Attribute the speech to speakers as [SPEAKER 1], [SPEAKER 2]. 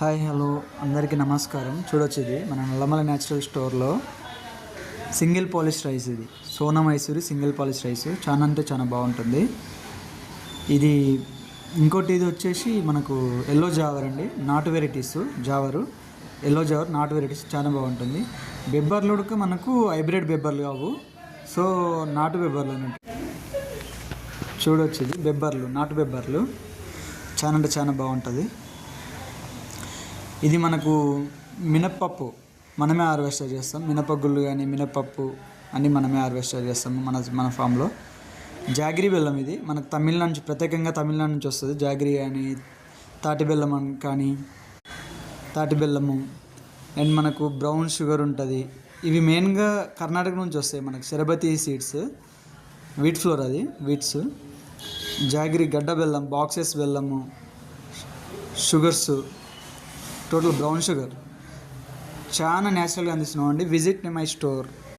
[SPEAKER 1] Hi hello. అందరికీ నమస్కారం. చూడొచ్చు ఇది మన నల్లమల న్యాచురల్ స్టోర్లో సింగిల్ పాలిష్ రైస్ ఇది. Sona Masuri single polish rice. చాలా అంటే చాలా బాగుంటుంది. ఇది ఇంకోటి ఇది వచ్చేసి మనకు ఎల్లో జావర్ అండి. నాటు వెరైటీస్. జావరు. ఎల్లో జావర్ నాటు వెరైటీస్ చాలా బాగుంటుంది. బెబ్బర్లు ఉడక మనకు హైబ్రిడ్ బెబ్బర్లు కావు సో నాటు బెబ్బర్లు అన్నట్టు. చూడొచ్చు ఇది బెబ్బర్లు నాటు బెబ్బర్లు. చాలా అంటే చాలా బాగుంటుంది. ఇది మనకు మినప్పప్పు. మనమే హార్వెస్ట్ చేస్తాం. మినపగుళ్ళు కానీ మినపప్పు అన్నీ మనమే హార్వెస్ట్ చేస్తాము మన మన ఫామ్లో. జాగిరి బెల్లం ఇది. మనకు తమిళనాడు నుంచి ప్రత్యేకంగా తమిళనాడు నుంచి వస్తుంది. జాగిరి కానీ తాటి బెల్లం కానీ తాటి బెల్లము అండ్ మనకు బ్రౌన్ షుగర్ ఉంటుంది. ఇవి మెయిన్గా కర్ణాటక నుంచి వస్తాయి మనకు. శరబతి సీడ్స్. వీట్ ఫ్లోర్ అది వీట్స్. జాగిరి గడ్డ బెల్లం బాక్సెస్ బెల్లము షుగర్స్. Total brown sugar. చాలా న్యాచురల్గా అందిస్తున్నాం అండి విజిట్ మై స్టోర్.